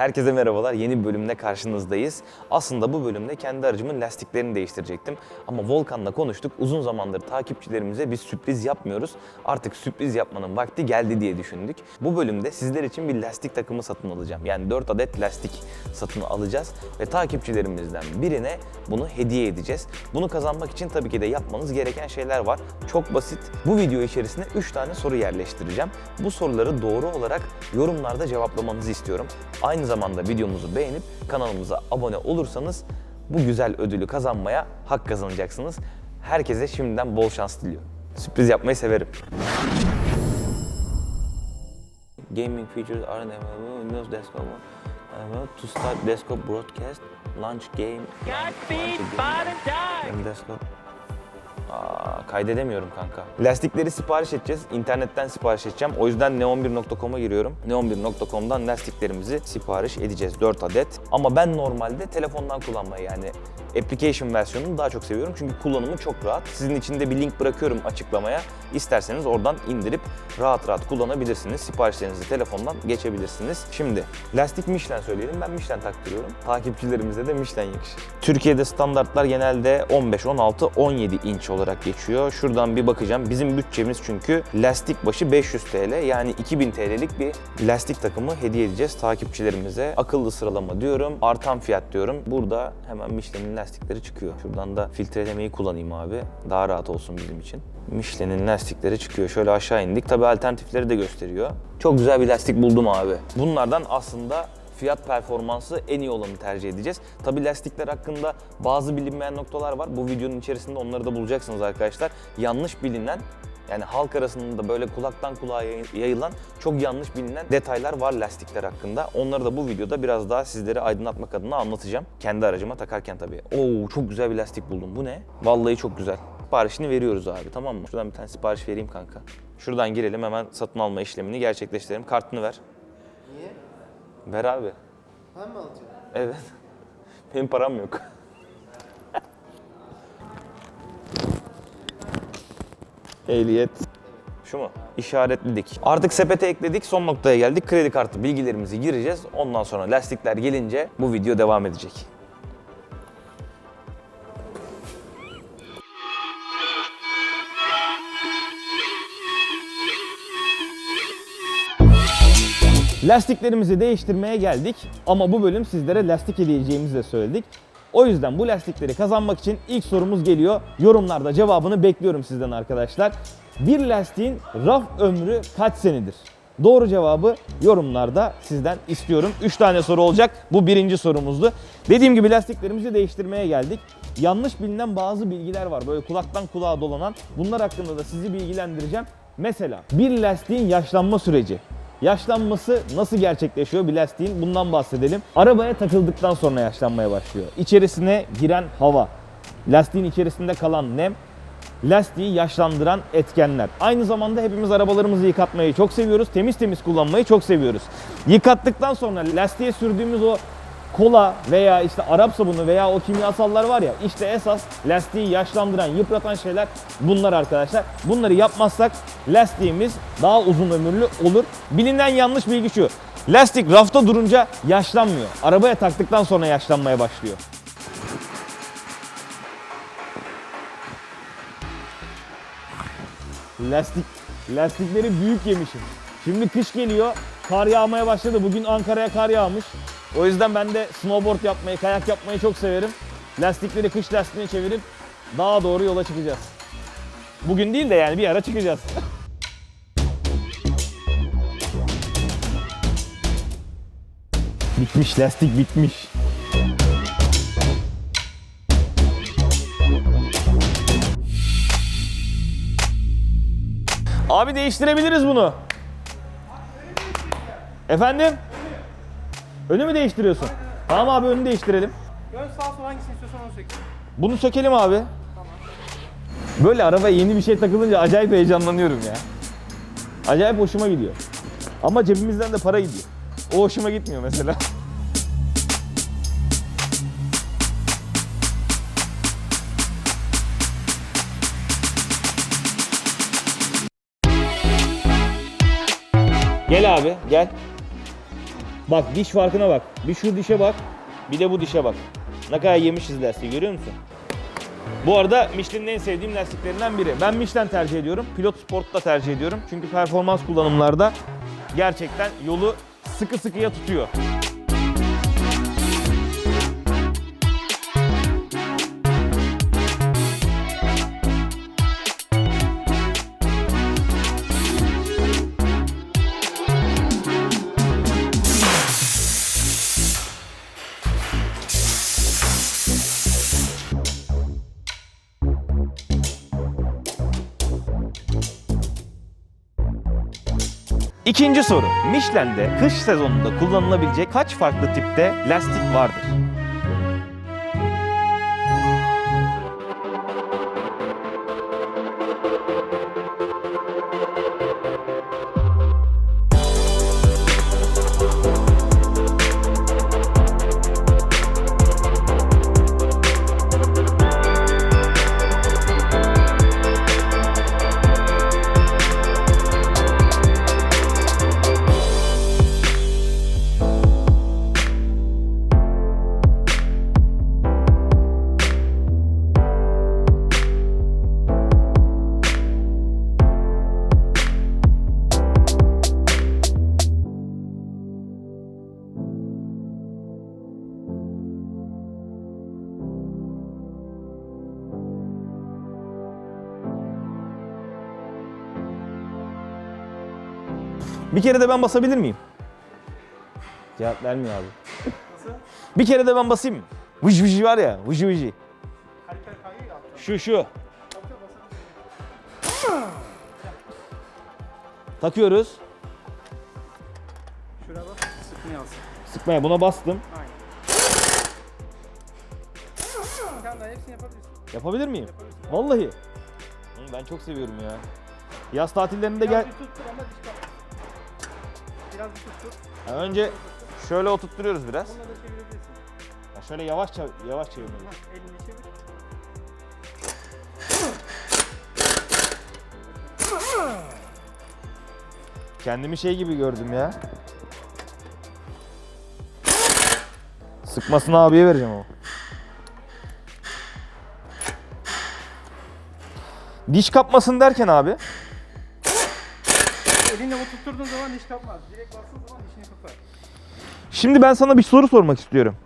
Herkese merhabalar. Yeni bir bölümle karşınızdayız. Aslında bu bölümde kendi aracımın lastiklerini değiştirecektim. Ama Volkan'la konuştuk. Uzun zamandır takipçilerimize bir sürpriz yapmıyoruz. Artık sürpriz yapmanın vakti geldi diye düşündük. Bu bölümde sizler için bir lastik takımı satın alacağım. Yani 4 adet lastik satın alacağız ve takipçilerimizden birine bunu hediye edeceğiz. Bunu kazanmak için tabii ki de yapmanız gereken şeyler var. Çok basit. Bu video içerisine 3 tane soru yerleştireceğim. Bu soruları doğru olarak yorumlarda cevaplamanızı istiyorum. Aynı zamanda videomuzu beğenip kanalımıza abone olursanız bu güzel ödülü kazanmaya hak kazanacaksınız. Herkese şimdiden bol şans diliyorum. Sürpriz yapmayı severim. Gaming features are available Windows Desktop. To start desktop broadcast, launch game. And die! Benim desktop. Aa, kaydedemiyorum kanka. Lastikleri sipariş edeceğiz. İnternetten sipariş edeceğim. O yüzden neon1.com'a giriyorum. Neon1.com'dan lastiklerimizi sipariş edeceğiz 4 adet. Ama ben normalde telefondan kullanmayı yani application versiyonunu daha çok seviyorum. Çünkü kullanımı çok rahat. Sizin için de bir link bırakıyorum açıklamaya. İsterseniz oradan indirip rahat rahat kullanabilirsiniz. Siparişlerinizi telefondan geçebilirsiniz. Şimdi lastik Michelin söyleyelim. Ben Michelin taktırıyorum. Takipçilerimize de Michelin yakışır. Türkiye'de standartlar genelde 15, 16, 17 inç olarak geçiyor. Şuradan bir bakacağım. Bizim bütçemiz çünkü lastik başı 500 TL yani 2000 TL'lik bir lastik takımı hediye edeceğiz takipçilerimize. Akıllı sıralama diyorum. Artan fiyat diyorum. Burada hemen Michelin'in lastikleri çıkıyor. Şuradan da filtrelemeyi kullanayım abi. Daha rahat olsun bizim için. Michelin'in lastikleri çıkıyor. Şöyle aşağı indik. Tabii alternatifleri de gösteriyor. Çok güzel bir lastik buldum abi. Bunlardan aslında fiyat performansı en iyi olanı tercih edeceğiz. Tabi lastikler hakkında bazı bilinmeyen noktalar var. Bu videonun içerisinde onları da bulacaksınız arkadaşlar. Yanlış bilinen yani halk arasında böyle kulaktan kulağa yayı- yayılan çok yanlış bilinen detaylar var lastikler hakkında. Onları da bu videoda biraz daha sizlere aydınlatmak adına anlatacağım. Kendi aracıma takarken tabii. Oo çok güzel bir lastik buldum. Bu ne? Vallahi çok güzel. Siparişini veriyoruz abi tamam mı? Şuradan bir tane sipariş vereyim kanka. Şuradan girelim hemen satın alma işlemini gerçekleştirelim. Kartını ver. Niye? Ver abi. Ben mi alacağım? Evet. Benim param yok. Ehliyet. Şu mu? İşaretledik. Artık sepete ekledik. Son noktaya geldik. Kredi kartı bilgilerimizi gireceğiz. Ondan sonra lastikler gelince bu video devam edecek. Lastiklerimizi değiştirmeye geldik ama bu bölüm sizlere lastik hediye edeceğimizi de söyledik. O yüzden bu lastikleri kazanmak için ilk sorumuz geliyor. Yorumlarda cevabını bekliyorum sizden arkadaşlar. Bir lastiğin raf ömrü kaç senedir? Doğru cevabı yorumlarda sizden istiyorum. 3 tane soru olacak. Bu birinci sorumuzdu. Dediğim gibi lastiklerimizi değiştirmeye geldik. Yanlış bilinen bazı bilgiler var. Böyle kulaktan kulağa dolanan. Bunlar hakkında da sizi bilgilendireceğim. Mesela bir lastiğin yaşlanma süreci. Yaşlanması nasıl gerçekleşiyor bir lastiğin bundan bahsedelim. Arabaya takıldıktan sonra yaşlanmaya başlıyor. İçerisine giren hava, lastiğin içerisinde kalan nem, lastiği yaşlandıran etkenler. Aynı zamanda hepimiz arabalarımızı yıkatmayı çok seviyoruz. Temiz temiz kullanmayı çok seviyoruz. Yıkattıktan sonra lastiğe sürdüğümüz o kola veya işte Arap sabunu veya o kimyasallar var ya işte esas lastiği yaşlandıran, yıpratan şeyler bunlar arkadaşlar. Bunları yapmazsak lastiğimiz daha uzun ömürlü olur. Bilinen yanlış bilgi şu. Lastik rafta durunca yaşlanmıyor. Arabaya taktıktan sonra yaşlanmaya başlıyor. Lastik lastikleri büyük yemişim. Şimdi kış geliyor. Kar yağmaya başladı. Bugün Ankara'ya kar yağmış. O yüzden ben de snowboard yapmayı, kayak yapmayı çok severim. Lastikleri kış lastiğine çevirip daha doğru yola çıkacağız. Bugün değil de yani bir ara çıkacağız. bitmiş lastik bitmiş. Abi değiştirebiliriz bunu. Efendim? Önü mü değiştiriyorsun? Tamam abi önünü değiştirelim. Ön sağ sol hangisini istiyorsan onu çek. Bunu sökelim abi. Böyle arabaya yeni bir şey takılınca acayip heyecanlanıyorum ya. Acayip hoşuma gidiyor. Ama cebimizden de para gidiyor. O hoşuma gitmiyor mesela. Gel abi gel. Bak diş farkına bak. Bir şu dişe bak. Bir de bu dişe bak. Ne kadar yemişiz lastiği görüyor musun? Bu arada Michelin'in en sevdiğim lastiklerinden biri. Ben Michelin tercih ediyorum. Pilot Sport'ta tercih ediyorum. Çünkü performans kullanımlarda gerçekten yolu sıkı sıkıya tutuyor. İkinci soru. Michelin'de kış sezonunda kullanılabilecek kaç farklı tipte lastik vardır? Bir kere de ben basabilir miyim? Cevap vermiyor abi. Bir kere de ben basayım mı? Vıj vıj var ya, ya altta. Şu şu. Takıyoruz. Şuraya bak. Sıkmaya alsın. Sıkmaya buna bastım. Aynen. Daha hepsini yapabilirsin. Yapabilir miyim? Yapabilirsin. Vallahi. Hı, Ben çok seviyorum ya. Yaz tatillerinde gel. Biraz bir tuttur ama diş. Biraz bir tuttur. Ha, önce şöyle oturtturuyoruz biraz. Bununla da çevirebilirsin. Ya şöyle yavaşça yavaş çevirmeliyiz. Hah, elini çevir. Kendimi şey gibi gördüm ya. Sıkmasını abiye vereceğim ama. Diş kapmasın derken abi. Elinle bu tutturduğun zaman diş kapmaz. Direkt bastığın zaman dişini kapar. Şimdi ben sana bir soru sormak istiyorum.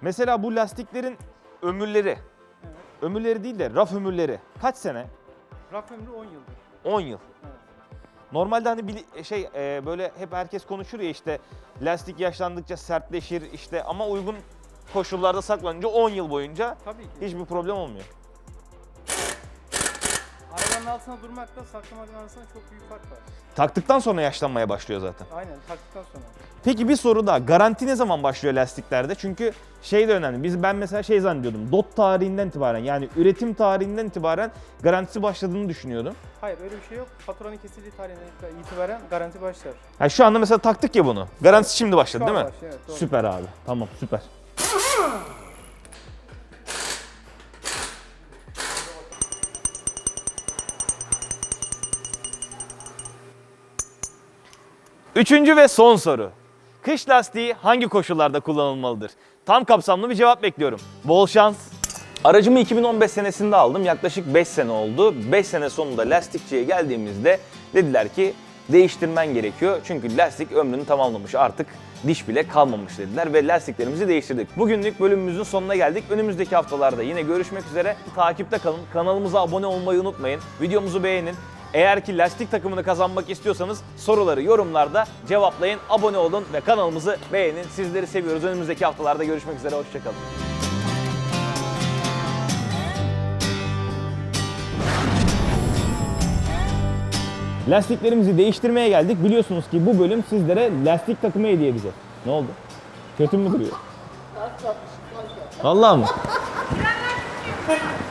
Mesela bu lastiklerin ömürleri, Evet. ömürleri değil de raf ömürleri kaç sene? Raf ömrü 10 yıldır. 10 yıl. Evet. Normalde hani bili- şey e, böyle hep herkes konuşur ya işte lastik yaşlandıkça sertleşir işte ama uygun koşullarda saklanınca 10 yıl boyunca Tabii ki. hiçbir problem olmuyor. Arabanın altına durmakla saklamanın arasında çok büyük fark var. Taktıktan sonra yaşlanmaya başlıyor zaten. Aynen taktıktan sonra. Peki bir soru daha. Garanti ne zaman başlıyor lastiklerde? Çünkü şey de önemli. Biz ben mesela şey zannediyordum. DOT tarihinden itibaren yani üretim tarihinden itibaren garantisi başladığını düşünüyordum. Hayır öyle bir şey yok. Faturanın kesildiği tarihinden itibaren garanti başlar. Ha şu anda mesela taktık ya bunu. Garantisi şimdi başladı değil mi? başlıyor, evet, doğru. Süper abi. Tamam süper. Üçüncü ve son soru. Kış lastiği hangi koşullarda kullanılmalıdır? Tam kapsamlı bir cevap bekliyorum. Bol şans. Aracımı 2015 senesinde aldım. Yaklaşık 5 sene oldu. 5 sene sonunda lastikçiye geldiğimizde dediler ki değiştirmen gerekiyor. Çünkü lastik ömrünü tamamlamış artık diş bile kalmamış dediler ve lastiklerimizi değiştirdik. Bugünlük bölümümüzün sonuna geldik. Önümüzdeki haftalarda yine görüşmek üzere. Takipte kalın. Kanalımıza abone olmayı unutmayın. Videomuzu beğenin. Eğer ki lastik takımını kazanmak istiyorsanız soruları yorumlarda cevaplayın, abone olun ve kanalımızı beğenin. Sizleri seviyoruz. Önümüzdeki haftalarda görüşmek üzere. Hoşçakalın. Lastiklerimizi değiştirmeye geldik. Biliyorsunuz ki bu bölüm sizlere lastik takımı hediye edeceğiz. Ne oldu? Kötü mü duruyor? Vallahi mı?